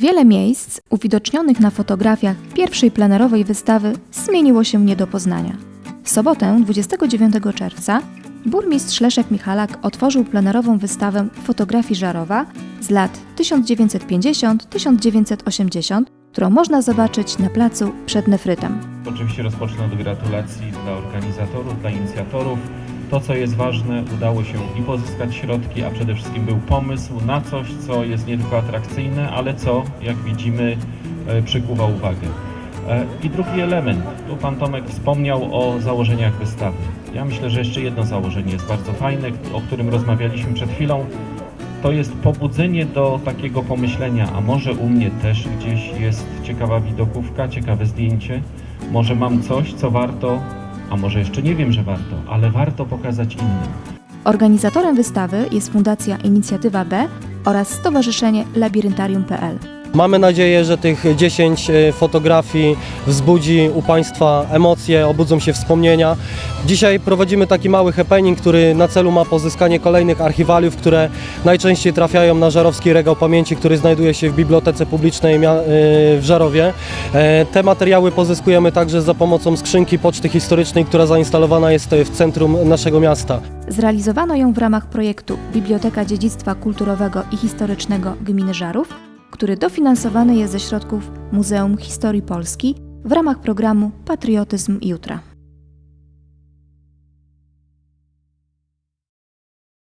Wiele miejsc uwidocznionych na fotografiach pierwszej plenerowej wystawy zmieniło się nie do poznania. W sobotę 29 czerwca burmistrz Leszek Michalak otworzył plenerową wystawę fotografii Żarowa z lat 1950-1980, którą można zobaczyć na placu przed Nefrytem. Oczywiście rozpocznę od gratulacji dla organizatorów, dla inicjatorów. To, co jest ważne, udało się i pozyskać środki, a przede wszystkim był pomysł na coś, co jest nie tylko atrakcyjne, ale co, jak widzimy, e, przykuwa uwagę. E, I drugi element, tu Pan Tomek wspomniał o założeniach wystawy. Ja myślę, że jeszcze jedno założenie jest bardzo fajne, o którym rozmawialiśmy przed chwilą. To jest pobudzenie do takiego pomyślenia, a może u mnie też gdzieś jest ciekawa widokówka, ciekawe zdjęcie, może mam coś, co warto, a może jeszcze nie wiem, że warto, ale warto pokazać innym. Organizatorem wystawy jest Fundacja Inicjatywa B oraz Stowarzyszenie Labiryntarium.pl. Mamy nadzieję, że tych 10 e, fotografii wzbudzi u Państwa emocje, obudzą się wspomnienia. Dzisiaj prowadzimy taki mały happening, który na celu ma pozyskanie kolejnych archiwaliów, które najczęściej trafiają na Żarowski Regał Pamięci, który znajduje się w Bibliotece Publicznej e, w Żarowie. E, Te materiały pozyskujemy także za pomocą skrzynki poczty historycznej, która zainstalowana jest w centrum naszego miasta. Zrealizowano ją w ramach projektu Biblioteka Dziedzictwa Kulturowego i Historycznego Gminy Żarów, który dofinansowany jest ze środków Muzeum Historii Polski w ramach programu Patriotyzm Jutra.